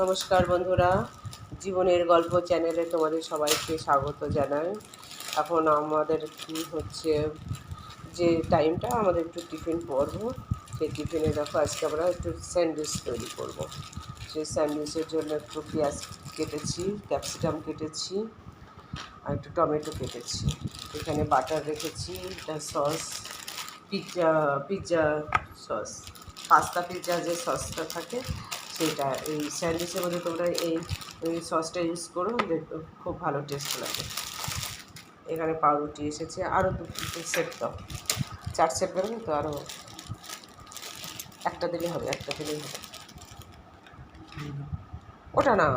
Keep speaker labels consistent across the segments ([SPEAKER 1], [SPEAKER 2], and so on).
[SPEAKER 1] নমস্কার বন্ধুরা। জীবনের গল্প চ্যানেলে তোমাদের সবাইকে স্বাগত জানাই। এখন আমাদের কি হচ্ছে, যে টাইমটা আমাদের একটু টিফিন পরবো। সেই টিফিনে দেখো, আজকে আমরা একটু স্যান্ডউইচ তৈরি করব। সেই স্যান্ডউইচের জন্য একটু পেঁয়াজ কেটেছি, ক্যাপসিকাম কেটেছি আর একটু টমেটো কেটেছি। এখানে বাটার রেখেছি sauce pizza pizza sauce, pasta pizza যে সসটা থাকে সেটা, এই স্যান্ডউইচের মধ্যে তোমরা এই সসটা ইউজ করো খুব ভালো টেস্ট লাগে। এখানে পাউরুটি এসেছে আরও দু সেট দাও। চার সেট দেবে তো আরও একটা দিলে হবে, একটা দিলেই হবে। ওটা না,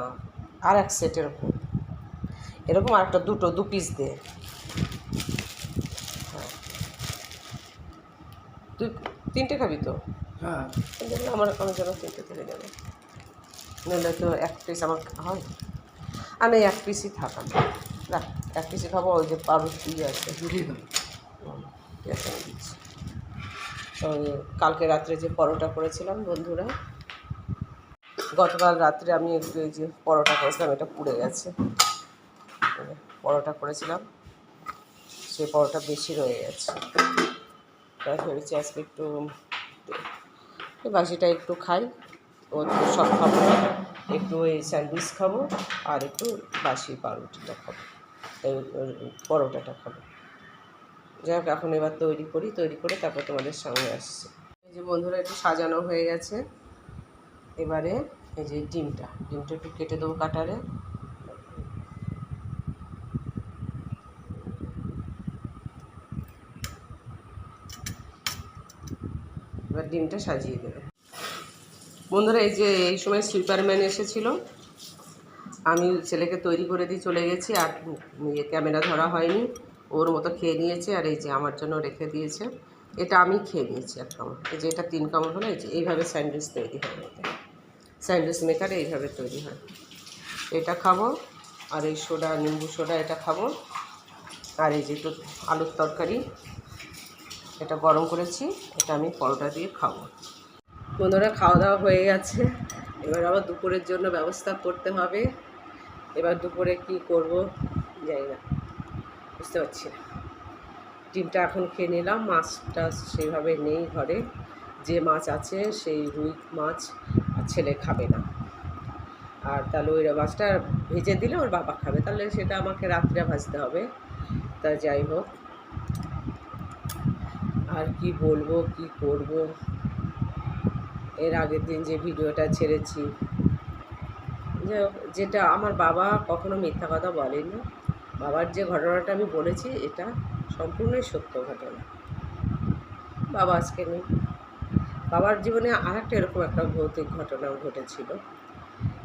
[SPEAKER 1] আর এক সেট এরকম। এরকম আর একটা দুটো, দু পিস দে হ্যাঁ। তুই তিনটে খাবি তো?
[SPEAKER 2] হ্যাঁ।
[SPEAKER 1] আমার আমার জন্য তিনটে থেকে যাবে নাহলে তো এক পিস আমার হয়। আর না এক পিসই থাক আমি না এক পিসই খাব ওই যে পাউরুটি আছে। ঠিক আছে আমি দিচ্ছি। ওই কালকে রাত্রে যে পরোটা করেছিলাম বন্ধুরা গতকাল রাত্রে আমি একটু এই যে পরোটা করেছিলাম এটা পুড়ে গেছে। পরোটা করেছিলাম সেই পরোটা বেশি রয়ে গেছে। তাই ভেবেছি আজকে একটু বাসিটা একটু খাই। ও সব খাব, একটু ওই স্যান্ডউইচ খাব আর একটু বাসি পাউরুটিটা খাব। এই পরোটাটা খাব। যাই হোক এখন এবার তৈরি করি, তৈরি করে তারপর তোমাদের সামনে আসছে। এই যে বন্ধুরা, একটু সাজানো হয়ে গেছে। এবারে এই যে ডিমটা ডিমটা একটু কেটে দেবো কাটারে। ডিমটা সাজিয়ে দেবে। বন্ধুরা, এই যে এই সময় সুইপারম্যান এসেছিল। আমি ছেলেকে তৈরি করে দিয়ে চলে গেছি, আর ইয়ে ক্যামেরা ধরা হয়নি। ওর মতো খেয়ে নিয়েছে, আর এই যে আমার জন্য রেখে দিয়েছে। এটা আমি খেয়ে নিয়েছি এক কামড়। এই যে এটা তিন কামড় হলো, এই যে এইভাবে স্যান্ডউইচ তৈরি হয়। স্যান্ডউইচ মেকারে এইভাবে তৈরি হয়। এটা খাব, আর এই সোডা, নিম্বু সোডা এটা খাব। আর এই যে আলুর তরকারি। এটা গরম করেছি, এটা আমি পরোটা দিয়ে খাব। বন্ধুরা খাওয়া দাওয়া হয়ে গেছে। এবার আবার দুপুরের জন্য ব্যবস্থা করতে হবে। এবার দুপুরে কি করব জানি না, বুঝতে পারছি না। ডিমটা এখন খেয়ে নিলাম, মাছটা সেইভাবে নেই ঘরে। যে মাছ আছে সেই রুই মাছ ছেলে খাবে না। আর তাহলে ওই মাছটা ভেজে দিলে ওর বাবা খাবে, তাহলে সেটা আমাকে রাত্রে ভাজতে হবে। তা যাই হোক। আর কি বলব, কি করব? এর আগের দিন যে ভিডিওটা ছেড়েছি। যে যেটা আমার বাবা কখনো মিথ্যা কথা বলেনি। বাবার যে ঘটনাটা আমি বলেছি, এটা সম্পূর্ণই সত্য ঘটনা। বাবা আজকে নেই। বাবার জীবনে আর একটা এরকম একটা ভৌতিক ঘটনা ঘটেছিল।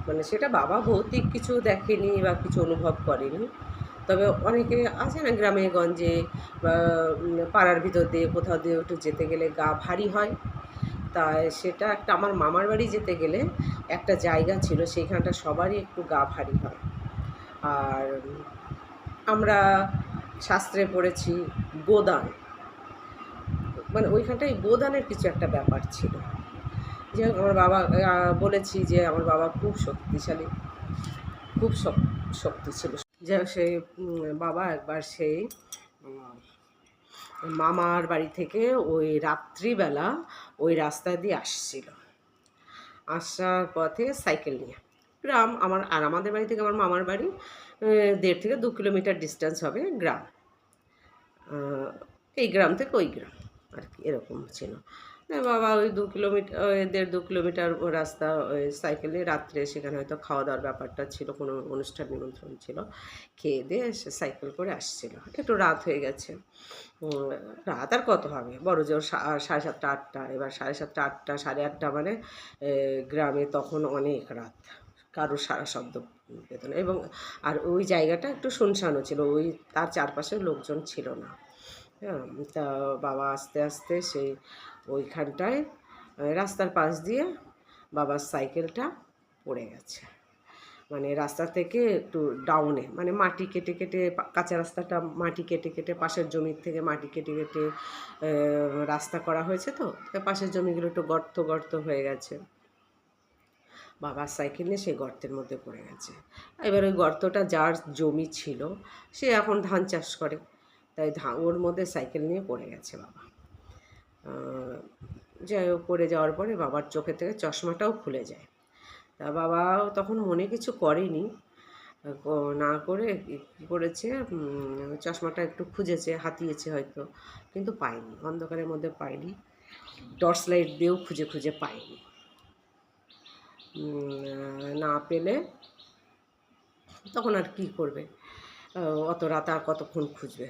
[SPEAKER 1] মানে সেটা বাবা ভৌতিক কিছু দেখেনি বা কিছু অনুভব করেনি। তবে অনেকে আছে না গ্রামে গঞ্জে পাড়ার ভিতর দিয়ে কোথাও দিয়ে একটু যেতে গেলে গা ভারী হয়। তাই সেটা একটা আমার মামার বাড়ি যেতে গেলে একটা জায়গা ছিল সেইখানটা সবারই একটু গা ভারী হয়। আর আমরা শাস্ত্রে পড়েছি গোদান। মানে ওইখানটায় গোদানের কিছু একটা ব্যাপার ছিল। যে আমার বাবা বলেছি যে আমার বাবা খুব শক্তিশালী, খুব শক- শক্তি ছিল। যে উম, বাবা একবার সেই মামার বাড়ি থেকে ওই রাত্রিবেলা ওই রাস্তা দিয়ে আসছিল। আসার পথে সাইকেল নিয়ে। গ্রাম আমার আর আমাদের বাড়ি থেকে আমার মামার বাড়ি দেড় থেকে দু কিলোমিটার ডিস্টেন্স হবে গ্রাম। এই গ্রাম থেকে ওই গ্রাম আর কি এরকম ছিল। বাবা ওই দু কিলোমিটার দেড় দু কিলোমিটার রাস্তা সাইকেল রাত্রে সেখানে হয়তো খাওয়া দাওয়ার ব্যাপারটা ছিল, কোনো অনুষ্ঠান নিমন্ত্রণ ছিল। খেয়ে দিয়ে সে সাইকেল করে আসছিল। একটু রাত হয়ে গেছে। রাত আর কত হবে? বড় জোর সাড়ে সাতটা, আটটা। এবার সাড়ে সাতটা, আটটা, সাড়ে আটটা মানে গ্রামে তখন অনেক রাত। কারও সারা শব্দ পেত না। এবং আর ওই জায়গাটা একটু শুনশানও ছিল। ওই তার চারপাশে লোকজন ছিল না। হ্যাঁ তা বাবা আস্তে আস্তে সেই ওইখানটায় রাস্তার পাশ দিয়ে বাবার সাইকেলটা পড়ে গেছে। মানে রাস্তা থেকে একটু ডাউনে মানে মাটি কেটে কেটে কাঁচা রাস্তাটা মাটি কেটে কেটে, পাশের জমির থেকে মাটি কেটে কেটে রাস্তা করা হয়েছে তো পাশের জমিগুলো একটু গর্ত গর্ত হয়ে গেছে। বাবার সাইকেল নিয়ে সেই গর্তের মধ্যে পড়ে গেছে। এবার ওই গর্তটা যার জমি ছিল, সে এখন ধান চাষ করে। তাই ধান ওর মধ্যে সাইকেল নিয়ে পড়ে গেছে বাবা। যাই হোক পড়ে যাওয়ার পরে বাবার চোখে থেকে চশমাটাও খুলে যায়। তা বাবা তখন মনে কিছু করেনি। না করে কি করেছে চশমাটা একটু খুঁজেছে, হাতিয়েছে হয়তো, কিন্তু পায়নি, অন্ধকারের মধ্যে পায়নি। টর্চ লাইট দিয়েও খুঁজে খুঁজে পায়নি। না পেলে তখন আর কি করবে? অত রাত আর কতক্ষণ খুঁজবে?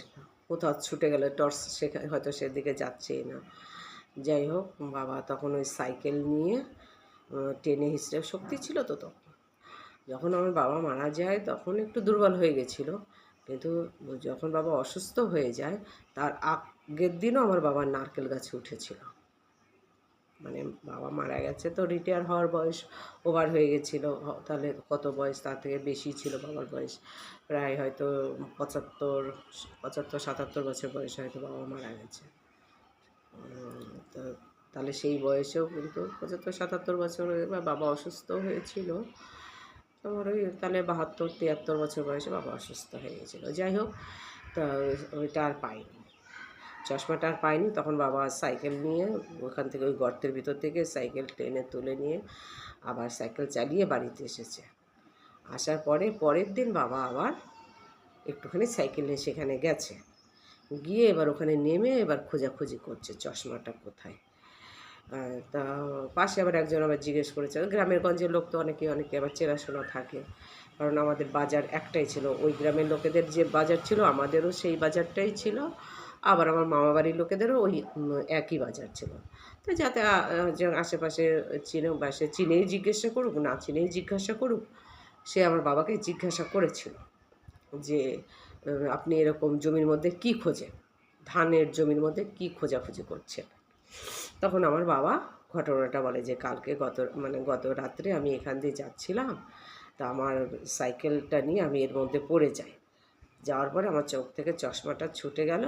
[SPEAKER 1] কোথাও ছুটে গেলে টর্চ সেখানে হয়তো সেদিকে যাচ্ছেই না। যাই হোক, বাবা তখন ওই সাইকেল নিয়ে টেনে হিসেবে শক্তি ছিল তো তখন। যখন আমার বাবা মারা যায়, তখন একটু দুর্বল হয়ে গেছিল। কিন্তু যখন বাবা অসুস্থ হয়ে যায়, তার আগের দিনও আমার বাবা নারকেল গাছে উঠেছিল। মানে বাবা মারা গেছে, তো রিটায়ার হওয়ার বয়স ওভার হয়ে গেছিল। তাহলে কত বয়স? তার থেকে বেশি ছিল বাবার বয়স। প্রায় হয়তো পঁচাত্তর পঁচাত্তর, সাতাত্তর বছর বয়সে হয়তো বাবা মারা গেছে। তো তাহলে সেই বয়সেও কিন্তু পঁচাত্তর, সাতাত্তর বছর বা বাবা অসুস্থ হয়েছিল। আমার ওই তাহলে বাহাত্তর, তিয়াত্তর বছর বয়সে বাবা অসুস্থ হয়ে গেছিল। যাই হোক, তা ওইটা আর পাইনি। চশমাটা আর পাইনি, তখন বাবা সাইকেল নিয়ে ওখান থেকে ওই গর্তের ভিতর থেকে সাইকেল টেনে তুলে নিয়ে আবার সাইকেল চালিয়ে বাড়িতে এসেছে। আসার পরে পরের দিন বাবা আবার একটুখানি সাইকেল নিয়ে সেখানে গেছে। গিয়ে এবার ওখানে নেমে এবার খোঁজাখুঁজি করছে চশমাটা কোথায়। তা পাশে আবার একজন আবার জিজ্ঞেস করেছে, গ্রামের গঞ্জের লোক তো অনেকে অনেকে আবার চেনাশোনা থাকে। কারণ আমাদের বাজার একটাই ছিল, ওই গ্রামের লোকেদের যে বাজার ছিল, আমাদেরও সেই বাজারটাই ছিল। আবার আমার মামা বাড়ির লোকেদেরও ওই একই বাজার ছিল। তো যাতে আশেপাশে চিনে, বা সে চিনেই জিজ্ঞাসা করুক, না চিনেই জিজ্ঞাসা করুক, সে আমার বাবাকে জিজ্ঞাসা করেছিল যে আপনি এরকম জমির মধ্যে কি খোঁজেন? ধানের জমির মধ্যে কি খোঁজাখুঁজি করছেন? তখন আমার বাবা ঘটনাটা বলে যে, কালকে গত মানে গত রাত্রে আমি এখান দিয়ে যাচ্ছিলাম, তা আমার সাইকেলটা নিয়ে আমি এর মধ্যে পড়ে যাই। যাওয়ার পরে আমার চোখ থেকে চশমাটা ছুটে গেল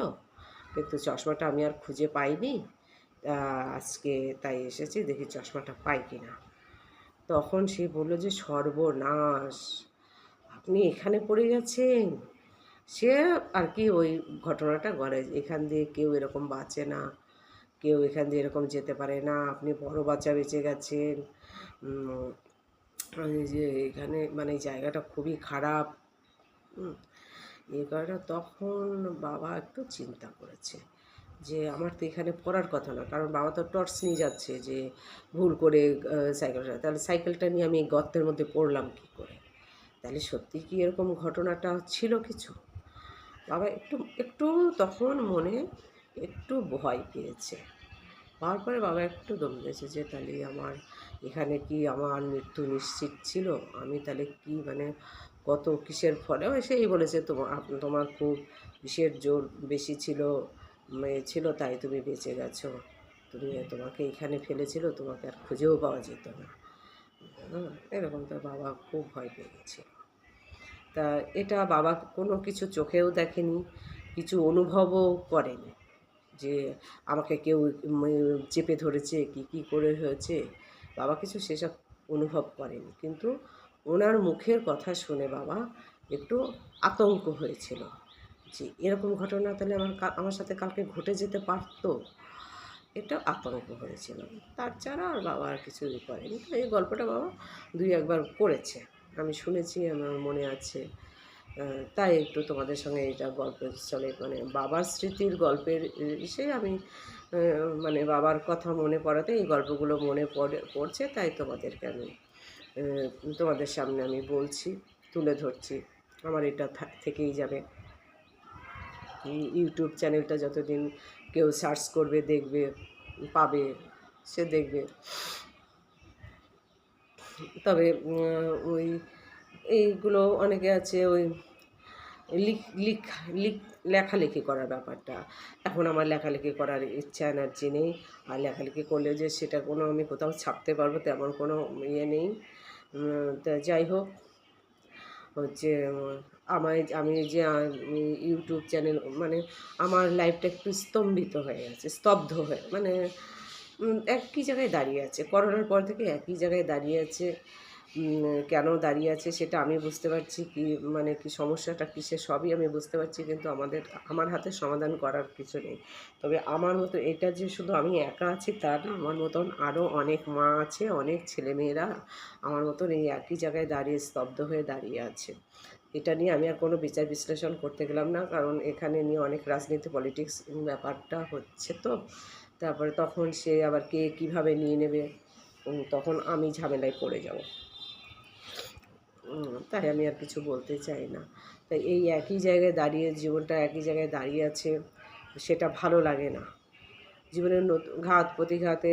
[SPEAKER 1] কিন্তু চশমাটা আমি আর খুঁজে পাইনি। আজকে তাই এসেছি, দেখি চশমাটা পাই কি না তখন সে বলল যে, সর্বনাশ, আপনি এখানে পড়ে গেছেন? সে আর কি ওই ঘটনাটা ঘরে এখান দিয়ে কেউ এরকম বাঁচে না, কেউ এখান দিয়ে এরকম যেতে পারে না, আপনি বড় বাচ্চা বেঁচে গেছেন যে এখানে মানে জায়গাটা খুবই খারাপ। এই কারণে তখন বাবা একটু চিন্তা করেছে যে আমার তো এখানে পড়ার কথা না, কারণ বাবা তো টর্চ নিয়ে যাচ্ছে যে ভুল করে সাইকেলটা তাহলে সাইকেলটা নিয়ে আমি গর্তের মধ্যে পড়লাম কী করে? তাহলে সত্যি কি এরকম ঘটনাটা ছিল কিছু? বাবা একটু একটু তখন মনে একটু ভয় পেয়েছে। পাওয়ার পরে বাবা একটু দম দিয়েছে যে, তাহলে আমার এখানে কি আমার মৃত্যু নিশ্চিত ছিল? আমি তাহলে কি মানে কত কিসের ফলে সেই বলেছে তোমার তোমার খুব বিষের জোর বেশি ছিল ছিল তাই তুমি বেঁচে গেছো। তুমি তোমাকে এখানে ফেলেছিল, তোমাকে আর খুঁজেও পাওয়া যেত না। এরকম তো বাবা খুব ভয় পেয়ে গেছিল তা এটা বাবা কোনো কিছু চোখেও দেখেনি, কিছু অনুভবও করেনি যে আমাকে কেউ চেপে ধরেছে, কি কি করে হয়েছে, বাবা কিছু সেসব অনুভব করেনি। কিন্তু ওনার মুখের কথা শুনে বাবা একটু আতঙ্ক হয়েছিল। যে এরকম ঘটনা তাহলে আমার আমার সাথে কালকে ঘটে যেতে পারতো? এটা আতঙ্ক হয়েছিল। তার ছাড়া আর বাবা আর কিছু করেনি। তো এই গল্পটা বাবা দুই একবার করেছে। আমি শুনেছি, আমার মনে আছে। তাই একটু তোমাদের সঙ্গে এটা গল্পের চলে। মানে বাবার স্মৃতির গল্পের ইসে আমি মানে বাবার কথা মনে পড়াতে এই গল্পগুলো মনে পড়ে, পড়ছে, তাই তোমাদেরকে আমি তোমাদের সামনে আমি বলছি, তুলে ধরছি। আমার এটা থেকেই যাবে। ইউটিউব চ্যানেলটা যতদিন কেউ সার্চ করবে, দেখবে, পাবে, সে দেখবে। তবে ওই, এইগুলো অনেকে আছে, ওই লিখ লিখ লিখ, লেখালেখি করার ব্যাপারটা। এখন আমার লেখালেখি করার ইচ্ছা এনার্জি নেই। আর লেখালেখি করলে যে সেটা কোনো আমি কোথাও ছাপতে পারব, তেমন কোনো ইয়ে নেই। তা যাই হোক, হচ্ছে আমার আমি যে ইউটিউব চ্যানেল মানে আমার লাইফটা একটু স্তম্ভিত হয়ে গেছে, স্তব্ধ হয়ে মানে একই জায়গায় দাঁড়িয়ে আছে, করোনার পর থেকে একই জায়গায় দাঁড়িয়ে আছে কেন দাঁড়িয়ে আছে সেটা আমি বুঝতে পারছি কি মানে কি সমস্যাটা কিসের সবই আমি বুঝতে পারছি, কিন্তু আমাদের, আমার হাতে সমাধান করার কিছু নেই। তবে আমার মতো, এটা যে শুধু আমি একা আছি তা না, আমার মতন আরও অনেক মা আছে, অনেক ছেলেমেয়েরা আমার মতন এই একই জায়গায় দাঁড়িয়ে স্তব্ধ হয়ে দাঁড়িয়ে আছে। এটা নিয়ে আমি আর কোনো বিচার বিশ্লেষণ করতে গেলাম না, কারণ এখানে নিয়ে অনেক রাজনীতি, পলিটিক্স ব্যাপারটা হচ্ছে তো। তারপরে তখন সে আবার কে কীভাবে নিয়ে নেবে তখন আমি ঝামেলায় পড়ে যাব। তাই আমি আর কিছু বলতে চাই না। তাই এই একই জায়গায় দাঁড়িয়ে, জীবনটা একই জায়গায় দাঁড়িয়ে আছে, সেটা ভালো লাগে না। জীবনের নতুন ঘাত প্রতিঘাতে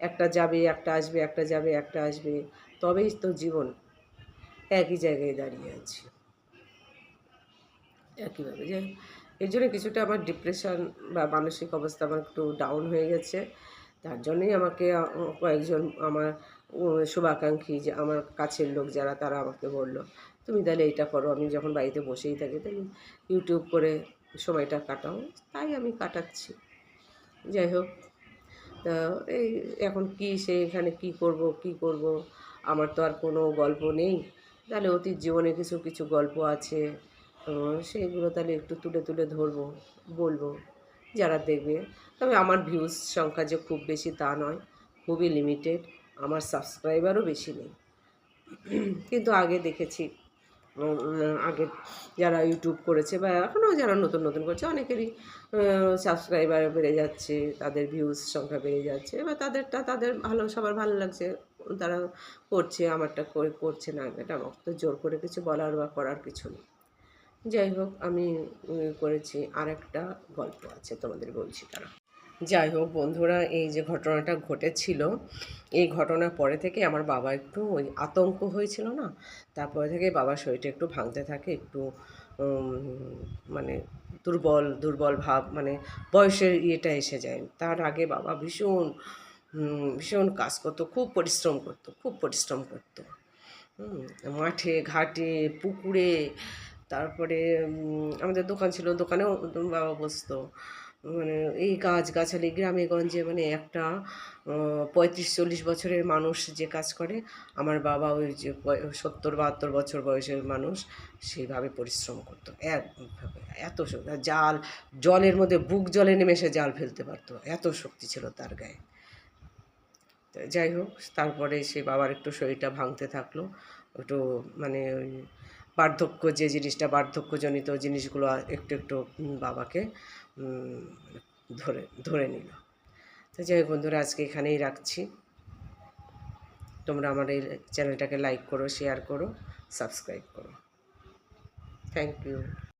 [SPEAKER 1] একটা যাবে, একটা আসবে, একটা যাবে, একটা আসবে, তবেই তো জীবন একই জায়গায় দাঁড়িয়ে আছে। একইভাবে যে এর জন্য কিছুটা আমার ডিপ্রেশন বা মানসিক অবস্থা আমার একটু ডাউন হয়ে গেছে। তার জন্যই আমাকে কয়েকজন আমার শুভাকাঙ্ক্ষী যে আমার কাছের লোক যারা, তারা আমাকে বলল, তুমি তাহলে এইটা করো, আমি যখন বাড়িতে বসেই থাকি, তাহলে ইউটিউব করে সময়টা কাটাও। তাই আমি কাটাচ্ছি। যাই হোক, তা এই এখন কি, সে এখানে কি করব কি করব, আমার তো আর কোনো গল্প নেই। তাহলে অতীত জীবনে কিছু কিছু গল্প আছে সেইগুলো তাহলে একটু তুলে তুলে ধরবো, বলব, যারা দেখবে। তবে আমার ভিউজ সংখ্যা যে খুব বেশি তা নয়, খুবই লিমিটেড আমার সাবস্ক্রাইবারও বেশি নেই। কিন্তু আগে দেখেছি আগে যারা ইউটিউব করেছে বা এখনও যারা নতুন নতুন করছে, অনেকেরই সাবস্ক্রাইবার বেড়ে যাচ্ছে, তাদের ভিউজ সংখ্যা বেড়ে যাচ্ছে এবার তাদেরটা, তাদের ভালো, সবার ভালো লাগছে, তারা করছে, আমারটা করে, করছে না, এটা আমার তো জোর করে কিছু বলার বা করার কিছু নেই। যাই হোক, আমি করেছি আর একটা গল্প আছে, তোমাদের বলছি তারা। যাই হোক, বন্ধুরা, এই যে ঘটনাটা ঘটেছিল, এই ঘটনার পরে থেকে আমার বাবা একটু ওই আতঙ্ক হয়েছিল না? তারপরে থেকে বাবার শরীরটা একটু ভাঙতে থাকে, একটু মানে দুর্বল দুর্বল ভাব মানে বয়সের ইয়েটা এসে যায়। তার আগে বাবা ভীষণ ভীষণ কাজ করতো, খুব পরিশ্রম করতো, খুব পরিশ্রম করতো। মাঠে, ঘাটে, পুকুরে, তারপরে আমাদের দোকান ছিল, দোকানেও বাবা বসতো। মানে এই গাছ গাছালি গ্রামে গঞ্জে মানে একটা পঁয়ত্রিশ চল্লিশ বছরের মানুষ যে কাজ করে, আমার বাবা ওই যে সত্তর বাহাত্তর বছর বয়সের মানুষ, সেইভাবে পরিশ্রম করতো। এত জাল, জলের মধ্যে বুক জলে নেমে সে জাল ফেলতে পারতো, এত শক্তি ছিল তার গায়ে। যাই হোক, তারপরে সে বাবার একটু শরীরটা ভাঙতে থাকল, একটু মানে ওই বার্ধক্য যে জিনিসটা, বার্ধক্যজনিত জিনিসগুলো একটু একটু বাবাকে ধরে ধরে নিল। তো যাই বন্ধুরা, আজকে এখানেই রাখছি। তোমরা আমার এই চ্যানেলটাকে লাইক করো শেয়ার করো সাবস্ক্রাইব করো। Thank you